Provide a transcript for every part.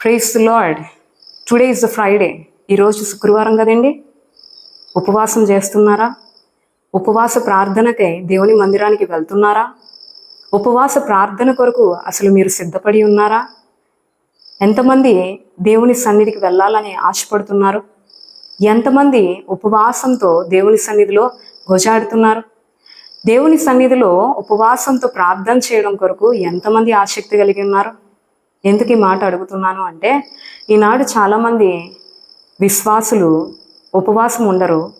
Praise lord today is the Friday ఈరోజు శుక్రవారం కదండి? ఉపవాసం చేస్తున్నారా? ఉపవాస ప్రార్థనకై దేవుని మందిరానికి వెళ్తున్నారా? ఉపవాస ప్రార్థన కొరకు అసలు మీరు సిద్ధపడి ఉన్నారా? ఎంతమంది దేవుని సన్నిధికి వెళ్ళాలని ఆశపడుతున్నారు? ఎంతమంది ఉపవాసంతో దేవుని సన్నిధిలో గోజాడుతున్నారు? దేవుని సన్నిధిలో ఉపవాసంతో ప్రార్థన చేయడం కొరకు ఎంతమంది ఆసక్తి కలిగి ఉన్నారు? ఎందుకు ఈ మాట అడుగుతున్నాను అంటే ఈనాడు చాలామంది విశ్వాసులు ఉపవాసం ఉండరు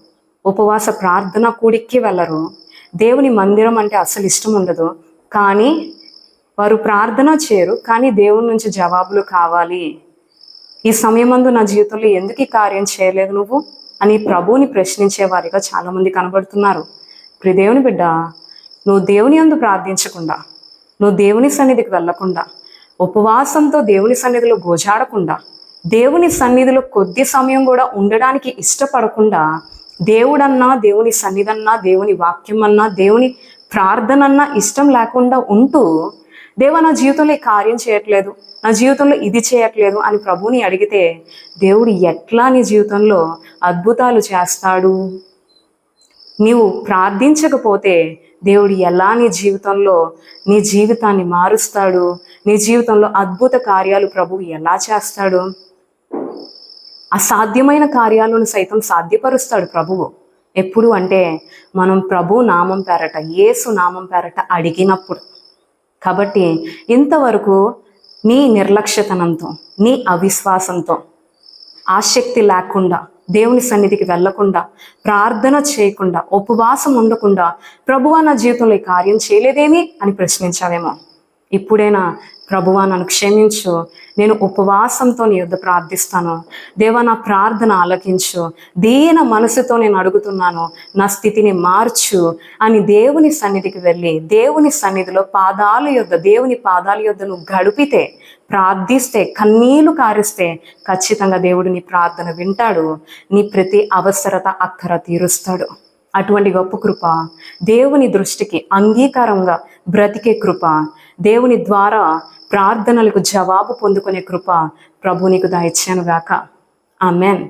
ఉపవాస ప్రార్థన కూడికి వెళ్ళరు. దేవుని మందిరం అంటే అసలు ఇష్టం ఉండదు. కానీ వారు ప్రార్థన చేయరు కానీ దేవుని నుంచి జవాబులు కావాలి. ఈ సమయమందు నా జీవితంలో ఎందుకు ఈ కార్యం చేయలేదు నువ్వు? అని ప్రభువుని ప్రశ్నించే వారిగా చాలామంది కనబడుతున్నారు. ప్రి దేవుని బిడ్డ నువ్వు దేవుని అందు ప్రార్థించకుండా నువ్వు దేవుని సన్నిధికి వెళ్ళకుండా ఉపవాసంతో దేవుని సన్నిధిలో గోజాడకుండా దేవుని సన్నిధిలో కొద్ది సమయం కూడా ఉండడానికి ఇష్టపడకుండా దేవుడన్నా దేవుని సన్నిధన్నా దేవుని వాక్యం అన్నా దేవుని ప్రార్థనన్నా ఇష్టం లేకుండా ఉంటూ దేవ నా జీవితంలో ఈ కార్యం చేయట్లేదు నా జీవితంలో ఇది చేయట్లేదు అని ప్రభుని అడిగితే దేవుడు ఎట్లా నీ జీవితంలో అద్భుతాలు చేస్తాడు? నీవు ప్రార్థించకపోతే దేవుడు ఎలా నీ జీవితంలో నీ జీవితాన్ని మారుస్తాడు? నీ జీవితంలో అద్భుత కార్యాలు ప్రభు ఎలా చేస్తాడు? అసాధ్యమైన కార్యాలను సైతం సాధ్యపరుస్తాడు ప్రభువు. ఎప్పుడు అంటే మనం ప్రభు నామం పేరట యేసు నామం పేరట అడిగినప్పుడు. కాబట్టి ఇంతవరకు నీ నిర్లక్ష్యతనంతో నీ అవిశ్వాసంతో ఆసక్తి లేకుండా దేవుని సన్నిధికి వెళ్ళకుండా ప్రార్థన చేయకుండా ఉపవాసం ఉండకుండా ప్రభువా నా జీవితంలో ఈ కార్యం చేయలేదేమి అని ప్రశ్నించావేమో? ఇప్పుడైనా ప్రభువా నన్ను క్షమించు. నేను ఉపవాసంతో నీ యుద్ధ ప్రార్థిస్తాను. దేవా నా ప్రార్థన ఆలకించు. దీన మనసుతో నేను అడుగుతున్నాను నా స్థితిని మార్చు అని దేవుని సన్నిధికి వెళ్ళి దేవుని సన్నిధిలో పాదాల యొద్ద దేవుని పాదాల యొద్ద నువ్వు గడిపితే ప్రార్థిస్తే కన్నీళ్ళు కారిస్తే ఖచ్చితంగా దేవుడు నీ ప్రార్థన వింటాడు. నీ ప్రతి అవసరత అక్కర తీరుస్తాడు. అటువంటి గొప్ప కృప దేవుని దృష్టికి అంగీకారంగా బ్రతికే కృప దేవుని ద్వారా ప్రార్థనలకు జవాబు పొందుకునే కృప ప్రభు నీకు దయచాను గాక ఆమెన్.